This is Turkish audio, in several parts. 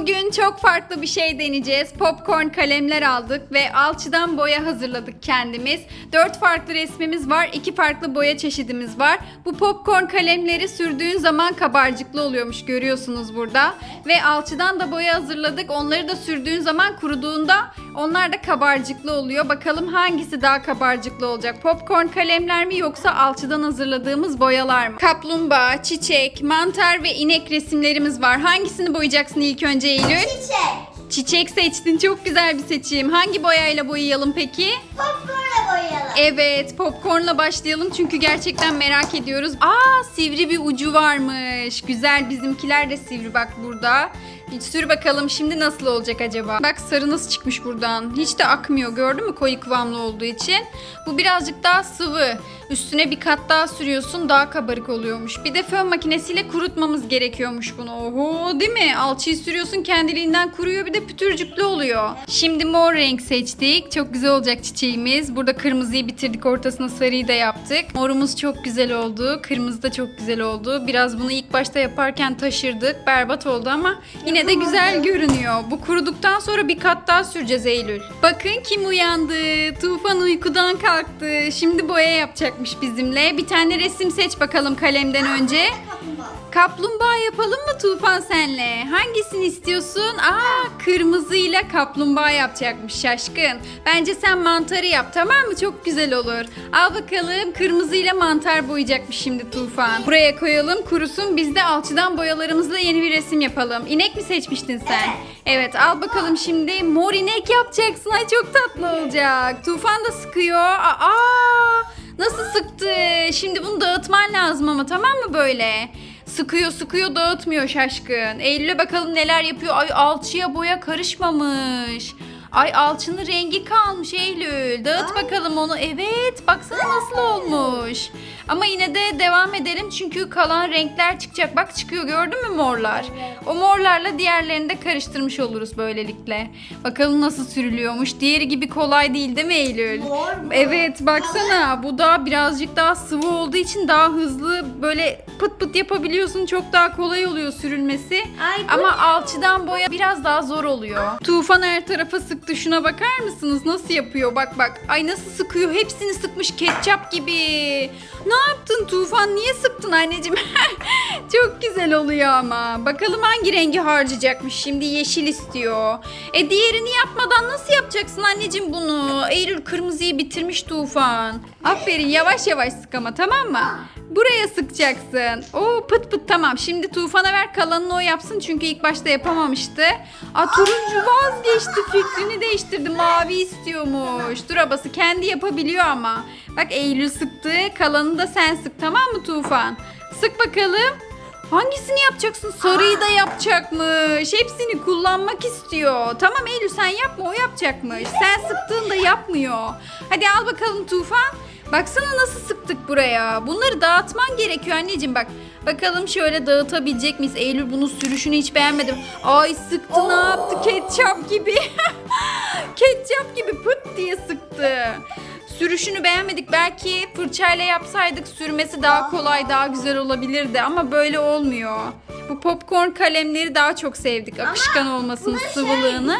Bugün çok farklı bir şey deneyeceğiz. Popcorn kalemler aldık ve alçıdan boya hazırladık kendimiz. Dört farklı resmimiz var, iki farklı boya çeşidimiz var. Bu popcorn kalemleri sürdüğün zaman kabarcıklı oluyormuş görüyorsunuz burada. Ve alçıdan da boya hazırladık. Onları da sürdüğün zaman kuruduğunda onlar da kabarcıklı oluyor. Bakalım hangisi daha kabarcıklı olacak? Popcorn kalemler mi yoksa alçıdan hazırladığımız boyalar mı? Kaplumbağa, çiçek, mantar ve inek resimlerimiz var. Hangisini boyayacaksın ilk önce Eylül? Çiçek. Çiçek seçtin. Çok güzel bir seçim. Hangi boyayla boyayalım peki? Popcorn'a boyayalım. Evet, popcornla başlayalım çünkü gerçekten merak ediyoruz. Aa, sivri bir ucu varmış. Güzel, bizimkiler de sivri bak burada. Hiç sür bakalım şimdi nasıl olacak acaba? Bak sarı nasıl çıkmış buradan. Hiç de akmıyor gördün mü koyu kıvamlı olduğu için. Bu birazcık daha sıvı. Üstüne bir kat daha sürüyorsun daha kabarık oluyormuş. Bir de fön makinesiyle kurutmamız gerekiyormuş bunu. Oho değil mi? Alçıyı sürüyorsun kendiliğinden kuruyor bir de pütürcüklü oluyor. Şimdi mor renk seçtik. Çok güzel olacak çiçeğimiz. Burada kırmızıyı bitirdik ortasına sarıyı da yaptık. Morumuz çok güzel oldu. Kırmızı da çok güzel oldu. Biraz bunu ilk başta yaparken taşırdık. Berbat oldu ama yine de güzel görünüyor. Bu kuruduktan sonra bir kat daha süreceğiz Eylül. Bakın kim uyandı. Tufan uykudan kalktı. Şimdi boya yapacakmış bizimle. Bir tane resim seç bakalım kalemden önce. Kaplumbağa. Kaplumbağa yapalım mı Tufan senle? Hangisini istiyorsun? Aa kırmızıyla kaplumbağa yapacakmış şaşkın. Bence sen mantarı yap tamam mı? Çok güzel olur. Al bakalım kırmızıyla mantar boyayacakmış şimdi Tufan. Buraya koyalım kurusun biz de alçıdan boyalarımızla yeni bir resim yapalım. İnek mi seçmiştin sen? Evet al bakalım şimdi mor inek yapacaksın. Ay çok tatlı olacak. Tufan da sıkıyor. Aa nasıl sıktı? Şimdi bunu dağıtman lazım ama tamam mı böyle? Sıkıyor sıkıyor dağıtmıyor şaşkın. Eylül'e bakalım neler yapıyor. Ay alçıya boya karışmamış. Ay alçının rengi kalmış Eylül. Dağıt bakalım onu. Evet baksana nasıl olmuş. Ama yine de devam edelim çünkü kalan renkler çıkacak. Bak çıkıyor gördün mü morlar? O morlarla diğerlerini de karıştırmış oluruz böylelikle. Bakalım nasıl sürülüyormuş. Diğeri gibi kolay değil değil mi Eylül? Mor mu? Evet baksana bu da birazcık daha sıvı olduğu için daha hızlı böyle pıt pıt yapabiliyorsun. Çok daha kolay oluyor sürülmesi. Ay, Ama alçıdan boya biraz daha zor oluyor. Tufan her tarafa sıktı. Şuna bakar mısınız? Nasıl yapıyor? Bak bak. Ay nasıl sıkıyor? Hepsini sıkmış ketçap gibi. Ne yaptın Tufan? Niye sıktın anneciğim? Çok güzel oluyor ama. Bakalım hangi rengi harcayacakmış şimdi? Yeşil istiyor. E diğerini yapmadan nasıl yapacaksın anneciğim bunu? Eylül kırmızıyı bitirmiş Tufan. Aferin yavaş yavaş sık ama tamam mı? Buraya sıkacaksın. Oo pıt pıt tamam. Şimdi Tufan'a ver kalanını o yapsın çünkü ilk başta yapamamıştı. Aa turuncu vazgeçti fikrini değiştirdi. Mavi istiyormuş. Dur abası kendi yapabiliyor ama. Bak Eylül sıktı. Kalanını da sen sık tamam mı Tufan? Sık bakalım. Hangisini yapacaksın? Sarıyı da yapacakmış. Hepsini kullanmak istiyor. Tamam Eylül sen yapma o yapacakmış. Sen sıktığında yapmıyor. Hadi al bakalım Tufan. Baksana nasıl sıktık buraya. Bunları dağıtman gerekiyor anneciğim bak. Bakalım şöyle dağıtabilecek miyiz? Eylül bunun sürüşünü hiç beğenmedim. Ay sıktı ne yaptı? Ketçap gibi. Ketçap gibi pıt diye sıktı. Sürüşünü beğenmedik. Belki fırçayla yapsaydık sürmesi daha kolay, daha güzel olabilirdi ama böyle olmuyor. Bu popcorn kalemleri daha çok sevdik. Akışkan olmasını, sıvılığını.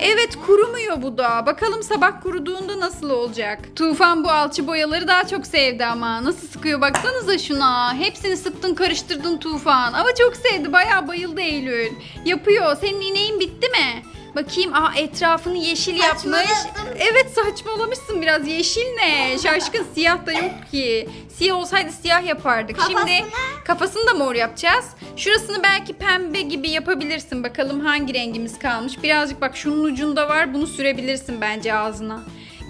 Evet kurumuyor bu da. Bakalım sabah kuruduğunda nasıl olacak? Tufan bu alçı boyaları daha çok sevdi ama. Nasıl sıkıyor baksanıza şuna. Hepsini sıktın karıştırdın Tufan. Ama çok sevdi bayağı bayıldı Eylül. Yapıyor. Senin ineğin bitti mi? Bakayım aa etrafını yeşil yapmış. Saçmaladım. Evet saçmalamışsın biraz. Yeşil ne? Şaşkın siyah da yok ki. Siyah olsaydı siyah yapardık. Şimdi Kafasını? kafasını da mor yapacağız. Şurasını belki pembe gibi yapabilirsin. Bakalım hangi rengimiz kalmış. Birazcık bak şunun ucunda var. Bunu sürebilirsin bence ağzına.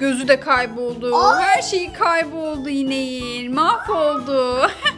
Gözü de kayboldu. Ay. Her şeyi kayboldu ineğin. Mahvoldu.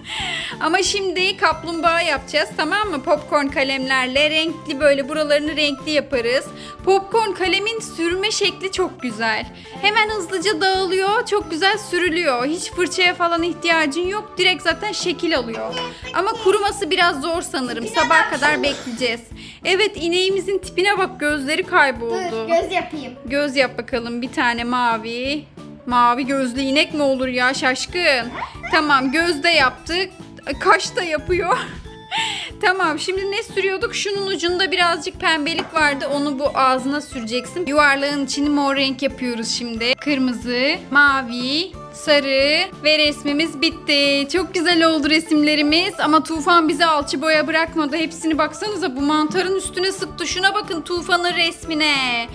Ama şimdi kaplumbağa yapacağız tamam mı? Popcorn kalemlerle renkli böyle buralarını renkli yaparız. Popcorn kalemin sürme şekli çok güzel. Hemen hızlıca dağılıyor. Çok güzel sürülüyor. Hiç fırçaya falan ihtiyacın yok. Direkt zaten şekil alıyor. Ama kuruması biraz zor sanırım. Sabaha kadar bekleyeceğiz. Evet ineğimizin tipine bak gözleri kayboldu. Dur göz yapayım. Göz yap bakalım bir tane mavi. Mavi gözlü inek mi olur ya şaşkın. Tamam göz de yaptık. Kaş da yapıyor. tamam şimdi ne sürüyorduk? Şunun ucunda birazcık pembelik vardı. Onu bu ağzına süreceksin. Yuvarlağın içini mor renk yapıyoruz şimdi. Kırmızı, mavi, sarı ve resmimiz bitti. Çok güzel oldu resimlerimiz ama Tufan bize alçı boya bırakmadı. Hepsini baksanıza bu mantarın üstüne sıktı. Şuna bakın Tufan'ın resmine.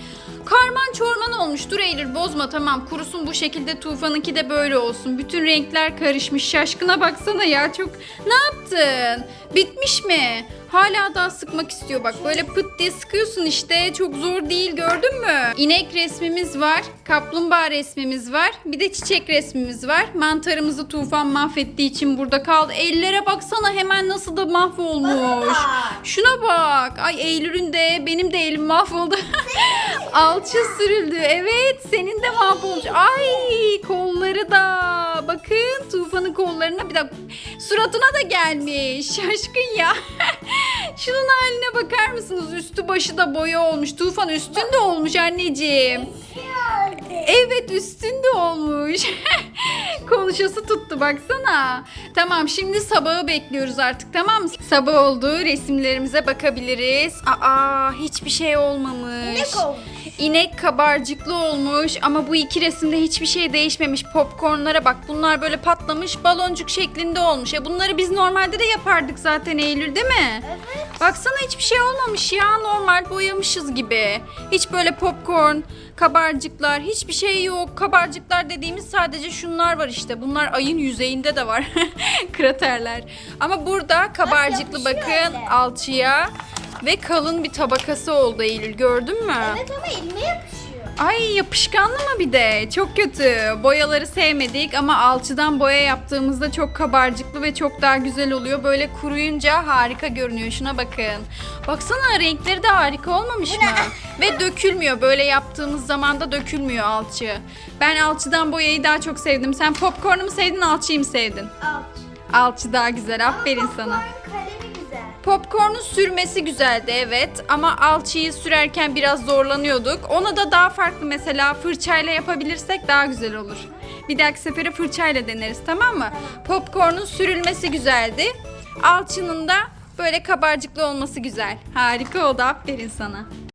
Karman çorman olmuş. Dur Eylül bozma tamam. Kurusun bu şekilde Tufan'ınki de böyle olsun. Bütün renkler karışmış. Şaşkına baksana ya çok. Ne yaptın? Bitmiş mi? Hala daha sıkmak istiyor bak. Böyle pıt diye sıkıyorsun işte. Çok zor değil gördün mü? İnek resmimiz var. Kaplumbağa resmimiz var. Bir de çiçek resmimiz var. Mantarımızı Tufan mahvettiği için burada kaldı. Ellere baksana hemen nasıl da mahvolmuş. Şuna bak. Ay Eylül'ün de benim de elim mahvoldu. Alçı sürüldü. Evet senin de mahvolmuş. Ay kolları da. Bakın Tufan'ın kollarına bir dakika. Suratına da gelmiş. Şaşkın ya. Şunun haline bakar mısınız? Üstü başı da boya olmuş. Tufan üstünde olmuş anneciğim. Evet üstünde olmuş. Konuşası tuttu baksana. Tamam şimdi sabahı bekliyoruz artık tamam mı? Sabah oldu resimlerimize bakabiliriz. Aa hiçbir şey olmamış. Ne olmuş? İnek kabarcıklı olmuş ama bu iki resimde hiçbir şey değişmemiş. Popcornlara bak bunlar böyle patlamış baloncuk şeklinde olmuş. E bunları biz normalde de yapardık zaten Eylül değil mi? Evet. Baksana hiçbir şey olmamış ya normal boyamışız gibi. Hiç böyle popcorn, kabarcıklar hiçbir şey yok. Kabarcıklar dediğimiz sadece şunlar var işte. Bunlar ayın yüzeyinde de var. Kraterler. Ama burada kabarcıklı yapışıyor bakın öyle. alçıya ve kalın bir tabakası oldu Eylül gördün mü? Evet ama elime yapışıyor. Ay yapışkanlı mı bir de? Çok kötü. Boyaları sevmedik ama alçıdan boya yaptığımızda çok kabarcıklı ve çok daha güzel oluyor. Böyle kuruyunca harika görünüyor. Şuna bakın. Baksana renkleri de harika olmamış mı? ve dökülmüyor. Böyle yaptığımız zaman da dökülmüyor alçı. Ben alçıdan boyayı daha çok sevdim. Sen popcornu mu sevdin, alçıyı mı sevdin? Alç. Alçı daha güzel. Aferin sana. popcorn. Popcorn'un sürmesi güzeldi evet ama alçıyı sürerken biraz zorlanıyorduk. Onu da daha farklı mesela fırçayla yapabilirsek daha güzel olur. Bir dahaki sefere fırçayla deneriz tamam mı? Popcorn'un sürülmesi güzeldi. Alçının da böyle kabarcıklı olması güzel. Harika oldu aferin sana.